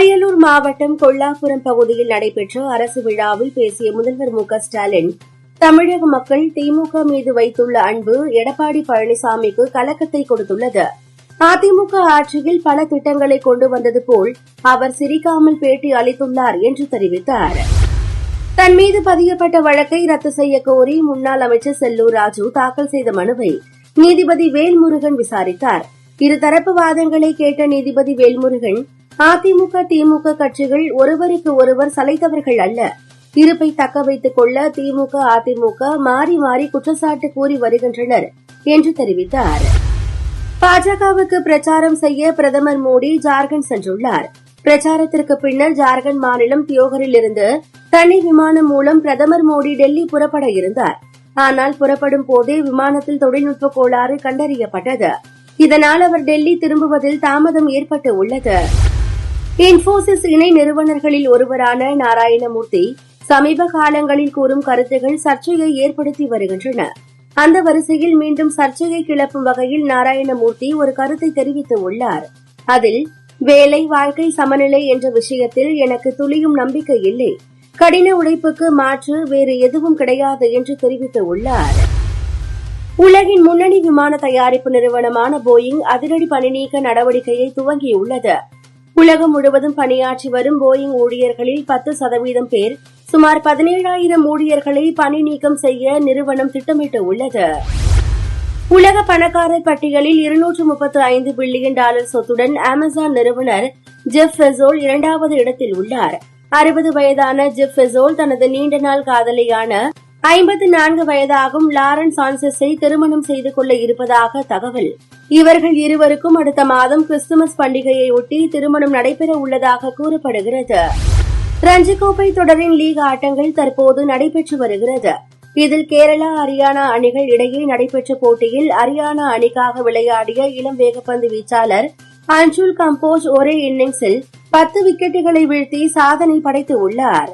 அரியலூர் மாவட்டம் கொல்லாபுரம் பகுதியில் நடைபெற்ற அரசு விழாவில் பேசிய முதல்வர் மு ஸ்டாலின் தமிழக மக்கள் திமுக மீது வைத்துள்ள அன்பு எடப்பாடி பழனிசாமிக்கு கலக்கத்தை கொடுத்துள்ளது. அதிமுக ஆட்சியில் பல திட்டங்களை கொண்டு வந்தது போல் அவர் சிரிக்காமல் பேட்டி அளித்துள்ளார் என்று தெரிவித்தார். தன் மீது பதியப்பட்ட வழக்கை ரத்து செய்ய கோரி முன்னாள் அமைச்சர் செல்லூர் ராஜு தாக்கல் செய்த மனுவை நீதிபதி வேல்முருகன் விசாரித்தார். இருதரப்பு வாதங்களை கேட்ட நீதிபதி வேல்முருகன் அதிமுக திமுக கட்சிகள் ஒருவருக்கு ஒருவர் சலைத்தவர்கள் அல்ல. இருப்பை தக்க வைத்துக் கொள்ள திமுக அதிமுக மாறி மாறி குற்றச்சாட்டு கூறி வருகின்றனர் என்று தெரிவித்தார். பாஜகவுக்கு பிரச்சாரம் செய்ய பிரதமர் மோடி ஜார்க்கண்ட் சென்றுள்ளார். பிரச்சாரத்திற்கு பின்னர் ஜார்க்கண்ட் மாநிலம் தியோகரில் இருந்து தனி விமானம் மூலம் பிரதமர் மோடி டெல்லி புறப்பட இருந்தார். ஆனால் புறப்படும் போதே விமானத்தில் தொழில்நுட்ப கோளாறு கண்டறியப்பட்டது. இதனால் அவர் டெல்லி திரும்புவதில் தாமதம் ஏற்பட்டு உள்ளது. இன்போசிஸ் இணை நிறுவனர்களில் ஒருவரான நாராயணமூர்த்தி சமீப காலங்களில் கூறும் கருத்துகள் சர்ச்சையை ஏற்படுத்தி வருகின்றன. அந்த வரிசையில் மீண்டும் சர்ச்சையை கிளப்பும் வகையில் நாராயணமூர்த்தி ஒரு கருத்தை தெரிவித்துள்ளார் அதில் வேலை வாழ்க்கை சமநிலை என்ற விஷயத்தில் எனக்கு துளியும் நம்பிக்கை இல்லை. கடின உழைப்புக்கு மாற்று வேறு எதுவும் கிடையாது என்று தெரிவித்துள்ளார் உலகின் முன்னணி விமான தயாரிப்பு நிறுவனமான போயிங் அதிரடி பணிநீக்க நடவடிக்கையை துவங்கியுள்ளது. உலகம் முழுவதும் பணியாற்றி வரும் போயிங் ஊழியர்களில் பத்து சதவீதம் பேர் சுமார் பதினேழாயிரம் ஊழியர்களை பணி நீக்கம் செய்ய நிறுவனம் திட்டமிட்டுள்ளது உலக பணக்காரர் பட்டியலில் இருநூற்று முப்பத்து ஐந்து பில்லியன் டாலர் சொத்துடன் அமேசான் நிறுவனர் ஜெஃப் ஃபெசோல் இரண்டாவது இடத்தில் உள்ளார். அறுபது வயதான ஜெஃப் ஃபெசோல் தனது நீண்ட நாள் காதலியான ஐம்பத்து நான்கு வயதாகும் லாரன்ஸ் ஆன்சஸை திருமணம் செய்து கொள்ள இருப்பதாக தகவல். இவர்கள் இருவருக்கும் அடுத்த மாதம் கிறிஸ்துமஸ் பண்டிகையை ஒட்டி திருமணம் நடைபெற உள்ளதாக கூறப்படுகிறது. ரஞ்சி கோப்பை தொடரின் லீக் ஆட்டங்கள் தற்போது நடைபெற்று வருகிறது. இதில் கேரளா ஹரியானா அணிகள் இடையே நடைபெற்ற போட்டியில் ஹரியானா அணிக்காக விளையாடிய இளம் வேகப்பந்து வீச்சாளர் அன்சுல் கம்போஸ் ஒரே இன்னிங்ஸில் பத்து விக்கெட்டுகளை வீழ்த்தி சாதனை படைத்து உள்ளாா்